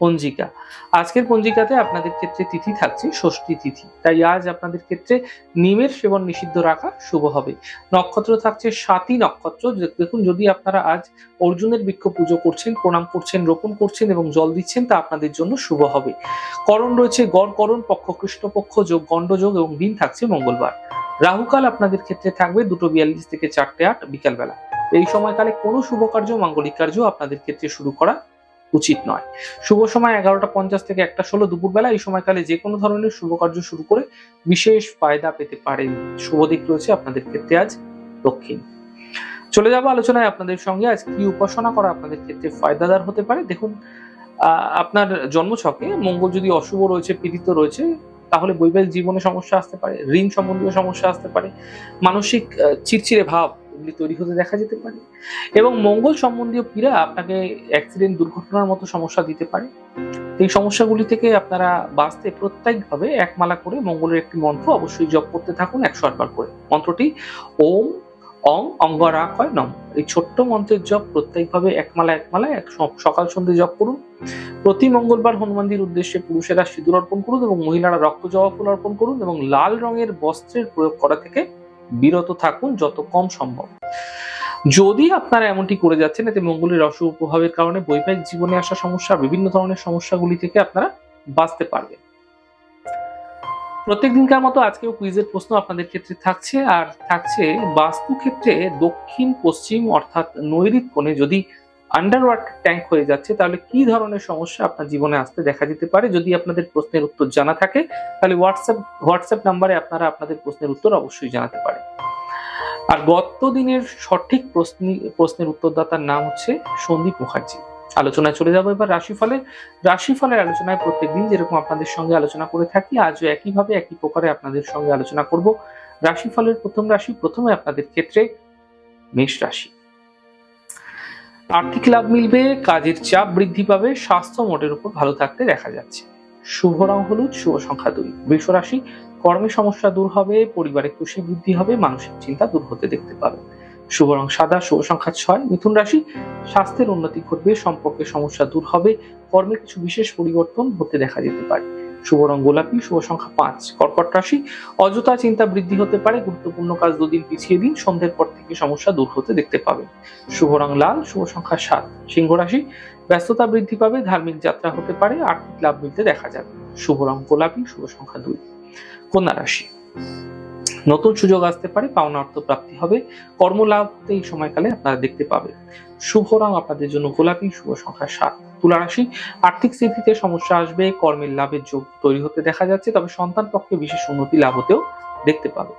পঞ্জিকা। আজকের পঞ্জিকাতে আপনাদের ক্ষেত্রে তিথি থাকছে ষষ্ঠী তিথি। তাই আজ আপনাদের ক্ষেত্রে নিমের সেবন নিষিদ্ধ রাখা শুভ হবে। নক্ষত্র থাকছে সাতই নক্ষত্র। দেখুন, যদি আপনারা আজ অর্জুনের বৃক্ষ পুজো করছেন, প্রণাম করছেন, রোপণ করছেন এবং জল দিচ্ছেন, তা আপনাদের জন্য শুভ হবে। করণ রয়েছে গড় করণ, পক্ষ কৃষ্ণপক্ষ যোগ গণ্ডযোগ এবং দিন থাকছে মঙ্গলবার। রাহুকাল আপনাদের ক্ষেত্রে থাকবে দুটো বিয়াল্লিশ থেকে চারটে আট বিকালবেলা। এই সময়কালে কোনো শুভ কার্য, মাঙ্গলিক কার্য আপনাদের ক্ষেত্রে শুরু করা উচিত নয়। শুভ সময় এগারোটা পঞ্চাশ থেকে একটা ষোলো দুপুরবেলা। এই সময়কালে যে কোনো ধরনের শুভ কার্য শুরু করে বিশেষ ফায়দা পেতে পারেন। শুভ দিক রয়েছে আপনাদের ক্ষেত্রে আজ দক্ষিণ। চলে যাব আলোচনায় আপনাদের সঙ্গে। আজ কি উপাসনা করা আপনাদের ক্ষেত্রে ফায়দাদার হতে পারে? দেখুন আপনার জন্মছকে মঙ্গল যদি অশুভ রয়েছে, পীড়িত রয়েছে, তাহলে বৈবাহিক জীবনে সমস্যা আসতে পারে, ঋণ সম্বন্ধীয় সমস্যা আসতে পারে। মানসিক চিড়চিড়ে ভাব এগুলি তৈরি হতে দেখা যেতে পারে। এবং মঙ্গল সম্বন্ধীয় পীড়া আপনাকে অ্যাক্সিডেন্ট দুর্ঘটনার মতো সমস্যা দিতে পারে। এই সমস্যাগুলি থেকে আপনারা বাঁচতে প্রত্যেকভাবে এক মালা করে মঙ্গলের একটি মন্ত্র অবশ্যই জপ করতে থাকুন একশো আটবার করে। মন্ত্রটি ওম অং অঙ্গরাকয় নম। এই ছোট্ট মন্ত্রের জপ প্রত্যেকভাবে একমালা একমালা এক সকাল সন্ধ্যে জপ করুন। প্রতি মঙ্গলবার হনুমানজির উদ্দেশ্যে পুরুষেরা সিঁদুর অর্পণ করুন এবং মহিলারা রক্ত জবা ফুল অর্পণ করুন এবং লাল রঙের বস্ত্রের প্রয়োগ করা থেকে বিরত থাকুন যত কম সম্ভব। যদি আপনারা এমনটি করে যাচ্ছেন, এতে মঙ্গলের রস কারণে বৈবাহিক জীবনে আসা সমস্যা, বিভিন্ন ধরনের সমস্যাগুলি থেকে আপনারা বাঁচতে পারবেন। প্রত্যেক দিনকার মতো আজকেও কুইজের প্রশ্ন আপনাদের ক্ষেত্রে থাকছে, আর থাকছে বাস্তু ক্ষেত্রে দক্ষিণ পশ্চিম অর্থাৎ নৈরিত কোণে। যদি আন্ডার ওয়াটার ট্যাঙ্ক হয়ে যাচ্ছে, তাহলে কি ধরনের সমস্যা আপনার জীবনে আসতে দেখা যেতে পারে? যদি আপনাদের প্রশ্নের উত্তর জানা থাকে, তাহলে হোয়াটসঅ্যাপ হোয়াটসঅ্যাপ নাম্বারে আপনারা আপনাদের প্রশ্নের উত্তর অবশ্যই জানাতে পারেন। আর গত দিনের সঠিক প্রশ্ন, প্রশ্নের উত্তরদাতার নাম হচ্ছে সন্দীপ মুখার্জি। আলোচনায় চলে যাব এবার রাশিফলের রাশিফলের আলোচনায় প্রত্যেকদিন যেরকম আপনাদের সঙ্গে আলোচনা করে থাকি, আজও একইভাবে একই প্রকারে আপনাদের সঙ্গে আলোচনা করব। রাশিফলের প্রথম রাশি, প্রথমে আপনাদের ক্ষেত্রে মেষ রাশি। আর্থিক লাভ মিলবে, কাজের চাপ বৃদ্ধি পাবে, স্বাস্থ্য মোটের উপর ভালো থাকতে দেখা যাচ্ছে। শুভ রং হলুদ, শুভ সংখ্যা দুই। বৃষ রাশি, কর্মে সমস্যা দূর হবে, পরিবারে খুশি বৃদ্ধি হবে, মানসিক চিন্তা দূর হতে দেখতে পাবে। শুভ রং সাদা, শুভ সংখ্যা ছয়। মিথুন রাশি, স্বাস্থ্যের উন্নতি ঘটবে সম্পর্কের সমস্যা দূর হবে, কর্মে কিছু বিশেষ পরিবর্তন হতে দেখা যেতে পারে। শুভ রং গোলাপি, শুভ সংখ্যা পাঁচ। কর্কট রাশি, অযথা চিন্তা বৃদ্ধি হতে পারে, গুরুত্বপূর্ণ কাজ দুদিন পিছিয়ে দিন, সন্ধ্যের পর থেকে সমস্যা দূর হতে দেখতে পাবে শুভ রং লাল, শুভ সংখ্যা সাত। সিংহ রাশি, ব্যস্ততা বৃদ্ধি পাবে, ধার্মিক যাত্রা হতে পারে, আর্থিক লাভ মিলতে দেখা যাবে। শুভ রং গোলাপি, শুভ সংখ্যা দুই। কন্যা রাশি নতুন সুযোগ আসতে পারে, পাওনা অর্থ প্রাপ্তি হবে। কর্মলাভ এই সময়কালে আপনারা দেখতে পাবেন। শুভ রং আপনাদের জন্য গোলাপি, শুভ সংখ্যা সাত। তুলা রাশি, আর্থিক স্থিতিতে সমস্যা আসবে, কর্মের লাভের যোগ তৈরি হতে দেখা যাচ্ছে, তবে সন্তান পক্ষে বিশেষ উন্নতি লাভ হতেও দেখতে পাবে।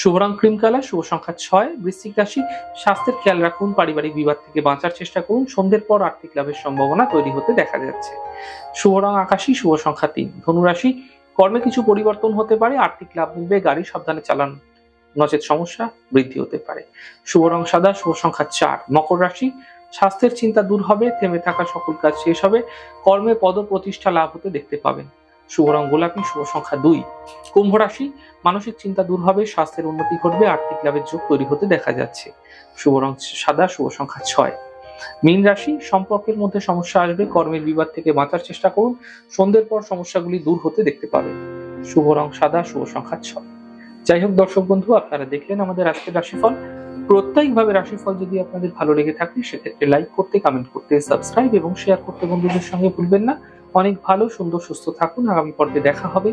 শুভ রং ক্রিম কালার, শুভ সংখ্যা ছয়। বৃশ্চিক রাশি, স্বাস্থ্যের খেয়াল রাখুন, পারিবারিক বিবাদ থেকে বাঁচার চেষ্টা করুন, সন্ধ্যের পর আর্থিক লাভের সম্ভাবনা তৈরি হতে দেখা যাচ্ছে। শুভ রং আকাশী, শুভ সংখ্যা তিন। ধনুরাশি কর্মে কিছু পরিবর্তন হতে পারে, আর্থিক লাভ মিলবে, গাড়ি সাবধানে চালান, নচেত সমস্যা বৃদ্ধি হতে পারে। শুভ রং সাদা, শুভ সংখ্যা চার। মকর রাশি, স্বাস্থ্যের চিন্তা দূর হবে, থেমে থাকা সকল কাজ শেষ হবে, কর্মে পদ প্রতিষ্ঠা লাভ হতে দেখতে পাবেন। শুভ রং গোলাপি, শুভ সংখ্যা দুই। কুম্ভ রাশি, মানসিক চিন্তা দূর হবে, স্বাস্থ্যের উন্নতি ঘটবে, আর্থিক লাভের যোগ তৈরি হতে দেখা যাচ্ছে। শুভ রং সাদা, শুভ সংখ্যা ছয়। মীন রাশি, সম্পর্কের মধ্যে সমস্যা আসবে, কর্মের বিবাদ থেকে বাঁচার চেষ্টা করুন, সন্ধ্যের পর সমস্যাগুলি দূর হতে দেখতে পাবেন। শুভ রং সাদা, শুভ সংখ্যা ছয়। যাই হোক দর্শক বন্ধু, আপনারা দেখলেন আমাদের আজকের রাশিফল। প্রত্যেকভাবে রাশিফল যদি আপনাদের ভালো লেগে থাকে, সেক্ষেত্রে লাইক করতে কমেন্ট করতে সাবস্ক্রাইব এবং শেয়ার করতে বন্ধুদের সঙ্গে ভুলবেন না। অনেক ভালো, সুন্দর, সুস্থ থাকুন। আগামী পর্বে দেখা হবে।